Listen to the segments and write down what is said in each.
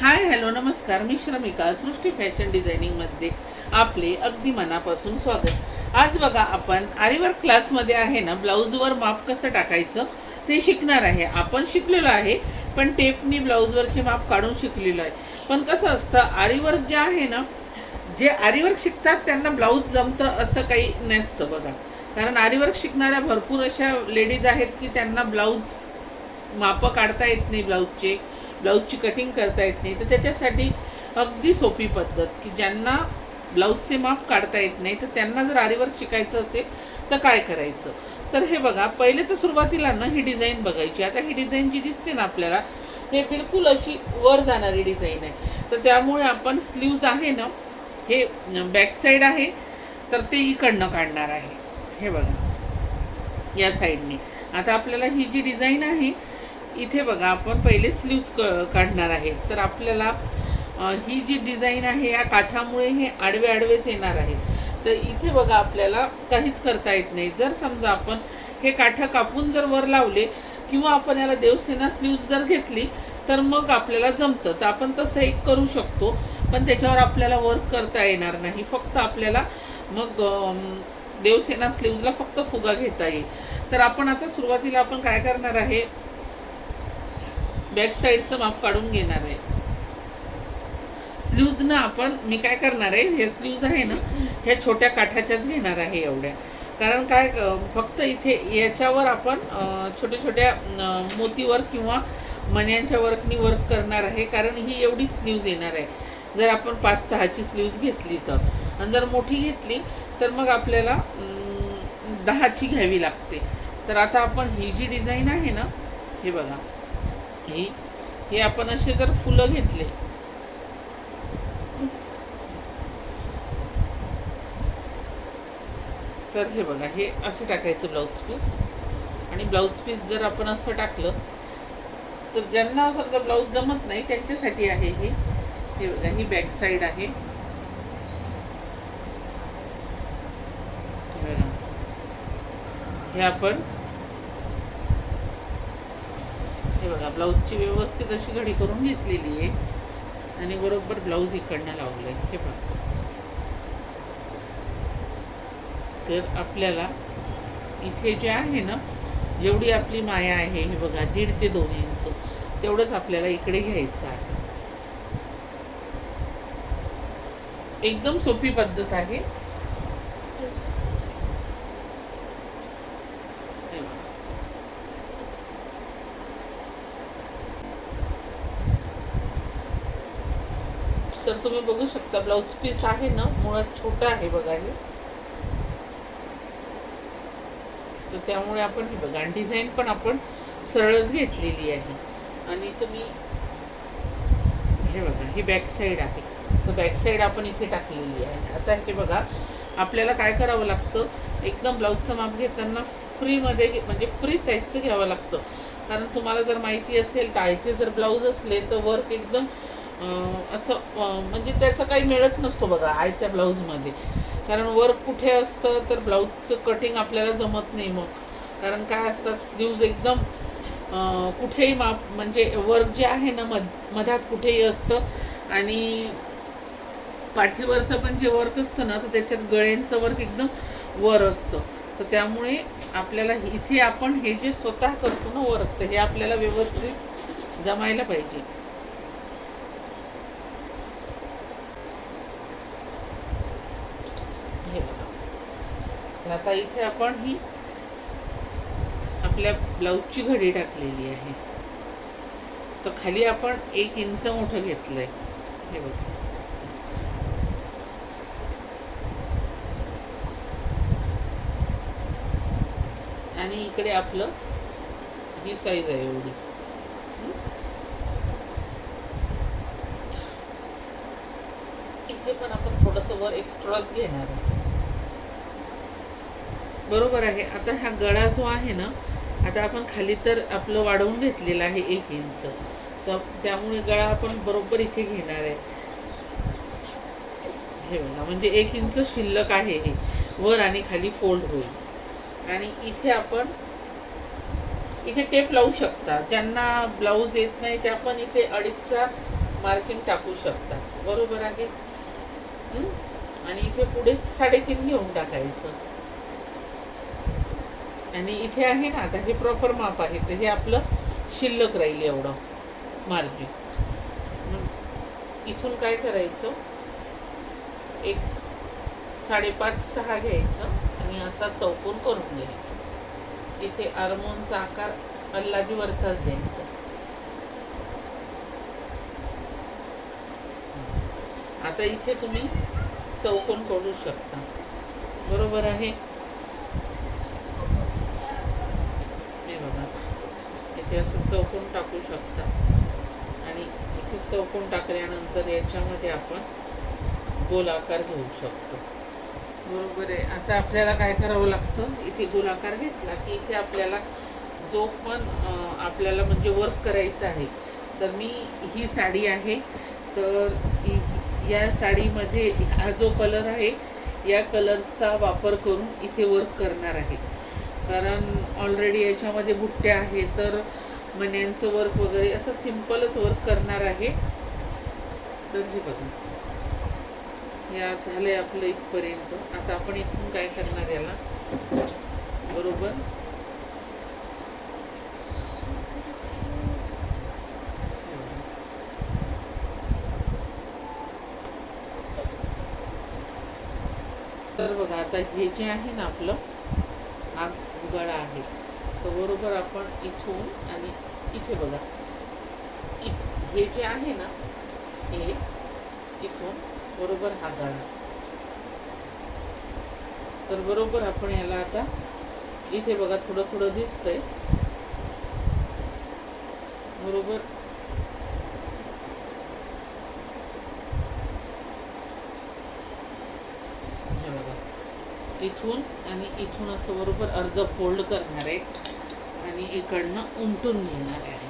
Hi hello नमस्कार. मी श्रमिका सृष्टी fashion डिझायनिंगमध्ये आपले अगदी मनापासून स्वागत. आज बघा आपण आरीवर्क क्लासमध्ये आहे ना ब्लाऊजवर माप कसं टाकायचं ते शिकणार आहे. आपण शिकलेलो आहे पण टेपनी ब्लाऊजवरचे माप काढून शिकलेलो आहे. पण कसं असतं आरीवर्क जे आहे ना जे आरीवर्क शिकतात त्यांना ब्लाऊज जमतं असं काही नसतं बघा. कारण आरीवर्क शिकणाऱ्या भरपूर अशा लेडीज आहेत की त्यांना ब्लाऊज मापं काढता येत नाही ब्लाऊजचे ब्लाऊजची कटिंग करता येत नाही तर त्याच्यासाठी अगदी सोपी पद्धत की ज्यांना ब्लाऊजचे माप काढता येत नाही तर त्यांना जर आरीवर्क शिकायचं असेल तर काय करायचं? तर हे बघा पहिले तर सुरुवातीला ना ही डिझाईन बघायची. आता ही डिझाईन जी दिसते ना आपल्याला हे बिलकुल अशी वर जाणारी डिझाईन आहे. तर त्यामुळे आपण स्लीव्ज आहे ना हे बॅक साईड आहे तर ते इकडनं काढणार आहे. हे बघा या साईडने आता आपल्याला ही जी डिझाईन आहे इथे बघा आपण पहिले स्लीव्ज क काढणार आहे. तर आपल्याला ही जी डिझाईन आहे या काठामुळे हे आडवे आडवेच येणार आहे. तर इथे बघा आपल्याला काहीच करता येत नाही. जर समजा आपण हे काठा कापून जर वर लावले किंवा आपण याला देवसेना स्लीव्ज जर घेतली तर मग आपल्याला जमतं. तर आपण तसं एक करू शकतो पण त्याच्यावर आपल्याला वर्क करता येणार नाही. फक्त आपल्याला मग देवसेना स्लीव्जला फक्त फुगा घेता येईल. तर आपण आता सुरुवातीला आपण काय करणार आहे? बॅक साईडचं माप काढून घेणार आहे. स्लीव्जनं आपण मी काय करणार आहे हे स्लीव्ज आहे ना ह्या छोट्या काठाच्याच घेणार आहे एवढ्या. कारण काय फक्त इथे याच्यावर आपण छोट्या छोट्या मोतीवर किंवा मन्यांच्या वर्कनी वर्क करणार आहे कारण ही एवढी स्लीव्ज येणार आहे. जर आपण पाच सहाची स्लीव्ज घेतली तर. आणि जर मोठी घेतली तर मग आपल्याला दहाची घ्यावी लागते. तर आता आपण ही जी डिझाईन आहे ना हे बघा. ही हे आपण असे जर फुलं घेतले. तर हे बघा हे असं टाकायचं ब्लाऊज पीस आणि ब्लाऊज पीस जर आपण असं टाकलं तर ज्यांना समजा ब्लाऊज जमत नाही त्यांच्यासाठी आहे हे. हे बघा ही बॅक साईड आहे. हे आपण हे बघा ब्लाऊजची व्यवस्थित अशी घडी करून घेतलेली आहे. आणि बरोबर ब्लाऊज इकडनं लावलं आहे हे बघा तर आपल्याला इथे जे आहे ना जेवढी आपली माया आहे हे बघा दीड ते दोन इंच तेवढंच आपल्याला इकडे घ्यायचं आहे. एकदम सोपी पद्धत आहे हे बघा. तर तुम्ही बघू शकता ब्लाऊज पीस आहे ना मुळात छोटा आहे बघा हे. तर त्यामुळे आपण हे बघा डिझाईन पण आपण सरळच घेतलेली आहे. आणि तुम्ही हे बघा ही बॅक साईड आहे. तर बॅक साईड आपण इथे टाकलेली आहे. आता हे बघा आपल्याला काय करावं लागतं? एकदम ब्लाऊजचं माप घेताना फ्रीमध्ये घे- म्हणजे फ्री साईजचं घ्यावं लागतं. कारण तुम्हाला जर माहिती असेल तर जर ब्लाऊज असले तर वर्क एकदम असं म्हणजे त्याचा काही मेळच नसतो बघा आयत्या ब्लाऊजमध्ये. कारण वर्क कुठे असतं तर ब्लाऊजचं कटिंग आपल्याला जमत नाही मग. कारण काय असतात स्लीव्ज एकदम कुठेही माप म्हणजे वर्क जे आहे ना मध मधात कुठेही असतं. आणि पाठीवरचं पण जे वर्क असतं ना तर त्याच्यात गळ्यांचं वर्क एकदम वर असतं. तर त्यामुळे आपल्याला इथे आपण हे जे स्वतः करतो ना वर्क तर हे आपल्याला व्यवस्थित जमायला पाहिजे हे बघा तर आता इथे आपण ही आपल्या ब्लाऊजची घडी टाकलेली आहे. तर खाली आपण एक इंच मोठं घेतलं आहे हे बघा. आणि इकडे आपलं ही साईज आहे एवढी. इथे पण आपण थोडंसं वर एक्स्ट्राच घेणार आहे. बरोबर आहे. आता हा गळा जो आहे ना आता आपण खाली तर आपलं वाढवून घेतलेलं आहे एक इंच. तर त्यामुळे गळा आपण बरोबर इथे घेणार आहे. हे बघा म्हणजे एक इंच शिल्लक आहे हे. वर आणि खाली फोल्ड होईल. आणि इथे आपण इथे टेप लावू शकता. ज्यांना ब्लाऊज येत नाही त्या पण इथे अडीचचा मार्किंग टाकू शकतात बरोबर आहे? आणि इथे पुढे साडेतीन घेऊन टाकायचं. आणि इथे आहे ना आता हे प्रॉपर माप आहे. तर हे आपलं शिल्लक राहील एवढं मार्जिन. इथून काय करायचं? एक साडेपाच सहा घ्यायचं आणि असा चौकोन करून घ्यायचा. इथे आरमोनचा आकार अल्लादीवरचाच द्यायचा. आता इथे तुम्ही चौकोन करू शकता. बरोबर आहे हे बघा इथे असं चौकून टाकू शकता. आणि इथे चौकून टाकल्यानंतर याच्यामध्ये आपण गोलाकार घेऊ शकतो. बरोबर आहे. आता आपल्याला काय करावं लागतं? इथे गोलाकार घेतला की इथे आपल्याला जो पण आपल्याला म्हणजे वर्क करायचं आहे. तर मी ही साडी आहे. तर या साडीमध्ये हा जो कलर आहे या कलरचा वापर करून इथे वर्क करणार आहे. कारण ऑलरेडी याच्यामध्ये भुट्टे आहे तर मण्यांचं वर्क वगैरे असं सिम्पलच वर्क करणार आहे. तर हे बघा. या झालंय आपलं इथपर्यंत. आता आपण इथून काय करणार याला? बरोबर? तर बघा आता हे जे आहे ना आपलं आग गळा आहे. तर बरोबर आपण इथून आणि इथे बघा. हे जे आहे ना हे इथून बरोबर हा गळा तर बरोबर आपण याला आता इथे बघा थोडं थोडं दिसतंय. बरोबर हे बघा इथून आणि इथून असं बरोबर अर्ध फोल्ड करणार आहे आणि इकडनं उमटून घेणार आहे हे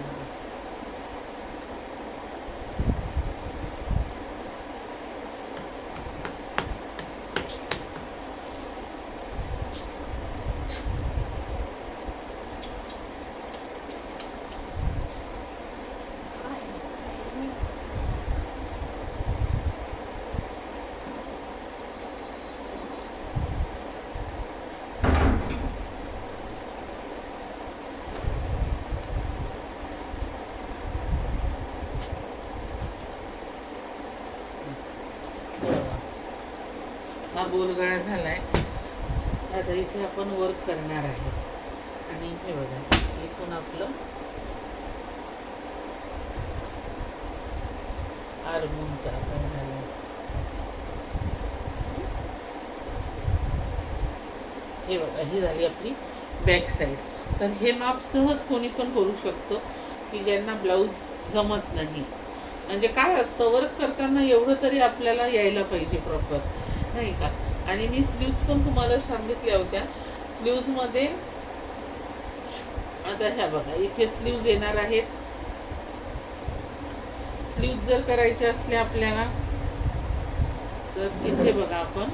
बघा. हा गोलगळा झालाय. आता इथे आपण वर्क करणार आहे. आणि हे बघा इथून आपलं आर्मोनचा आकार झाला हे बघा ही झाली आपली बॅक साईड तर हे माप सहज कोणी पण करू शकतो की ज्यांना ब्लाऊज जमत नाही. म्हणजे काय असतं वर्क करताना एवढं तरी आपल्याला यायला पाहिजे प्रॉपर नाही का? आणि मी स्लीव्ज पण तुम्हाला सांगितल्या होत्या. स्लीव्जमध्ये आता ह्या बघा इथे स्लीव्ज येणार आहेत. स्लीव्ज जर करायचे असले आपल्याला तर इथे बघा आपण.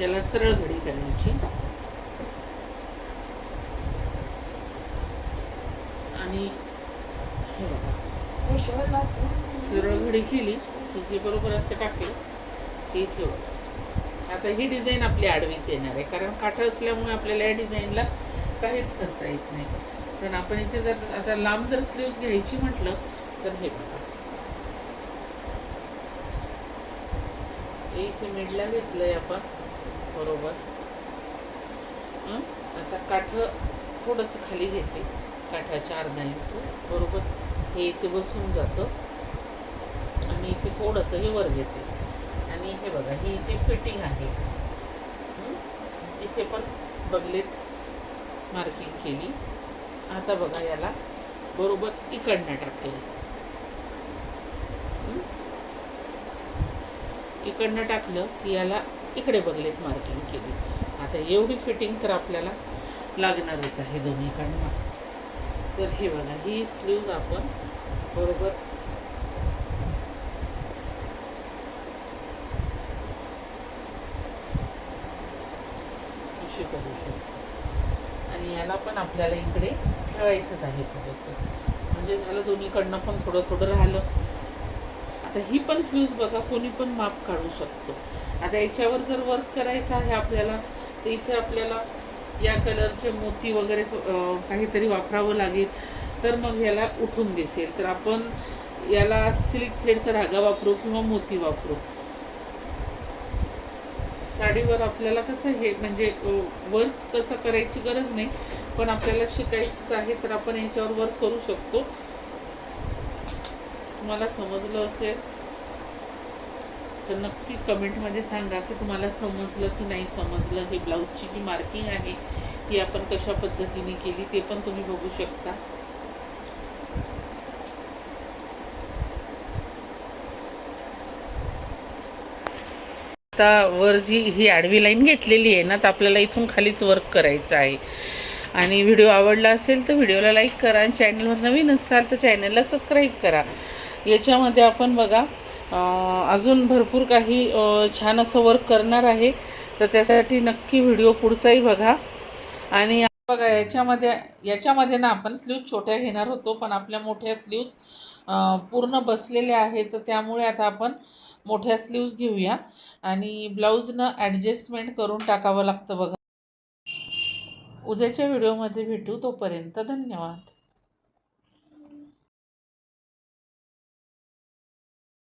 याला सरळ घडी करायची. आणि सरळ घडी केली की बरोबर असं टाकलं. की इथे आता ही डिझाईन आपली आडवीच येणार आहे कारण काठं असल्यामुळे आपल्याला या डिझाईनला काहीच करता येत नाही. पण आपण इथे जर आता लांब जर स्लीव्स घ्यायची म्हटलं तर हे बघा. इथे मिडला घेतलंय आपण बरोबर. आता काठ थोडंसं खाली घेते काठाच्या अर्धा इंच बरोबर. हे इथे बसून जातं. आणि इथे थोडंसं हे वर घेते. आणि हे बघा ही इथे फिटिंग आहे इथे पण बगलेत मार्किंग केली. आता बघा याला बरोबर इकडनं टाकले इकडनं टाकलं की याला इकडे बघलेत मार्किंग केली. आता एवढी फिटिंग तर आपल्याला लागणारच आहे दोन्हीकडनं. तर हे बघा ही स्लीव्ज आपण बरोबर अशी करू शकतो आणि याला पण आपल्याला इकडे ठेवायचंच आहे थोडंसं. म्हणजे झालं दोन्हीकडनं पण थोडं थोडं राहिलं. आता ही पण स्लीव्ज बघा कोणी पण माप काढू शकतो. आता याच्यावर जर वर्क करायचं आहे आपल्याला तर इथे आपल्याला या कलरचे मोती वगैरे काहीतरी वापरावं लागेल. तर मग याला उठून दिसेल. तर आपण याला सिल्क थ्रेडचा धागा वापरू किंवा मोती वापरू. साडीवर आपल्याला कसं हे म्हणजे वर्क तसं करायची गरज नाही पण आपल्याला शिकायचंच आहे तर आपण याच्यावर वर्क करू शकतो. तुम्हाला समजलं असेल? तर नक्की कमेंटमध्ये सांगा की तुम्हाला समजलं की नाही समजलं. हे ब्लाऊजची जी मार्किंग आहे ही आपण कशा पद्धतीने केली ते पण तुम्ही बघू शकता. आता वर जी ही आडवी लाईन घेतलेली आहे ना तर आपल्याला इथून खालीच वर्क करायचं आहे. आणि व्हिडिओ आवडला असेल तर व्हिडिओला लाईक करा आणि चॅनलवर नवीन असाल तर चॅनलला सबस्क्राईब करा. याच्यामध्ये आपण बघा अजून भरपूर काही छान असं वर्क करणार आहे. तर त्यासाठी नक्की व्हिडिओ पुढचाही बघा. आणि बघा याच्यामध्ये याच्यामध्ये ना आपण स्लीव्ज छोट्या घेणार होतो पण आपल्या मोठ्या स्लीव्ज पूर्ण बसलेल्या आहेत. तर त्यामुळे आता आपण मोठ्या स्लीव्ज घेऊया. आणि ब्लाऊजनं ॲडजस्टमेंट करून टाकावं लागतं बघा. उद्याच्या व्हिडिओमध्ये भेटू. तोपर्यंत धन्यवाद.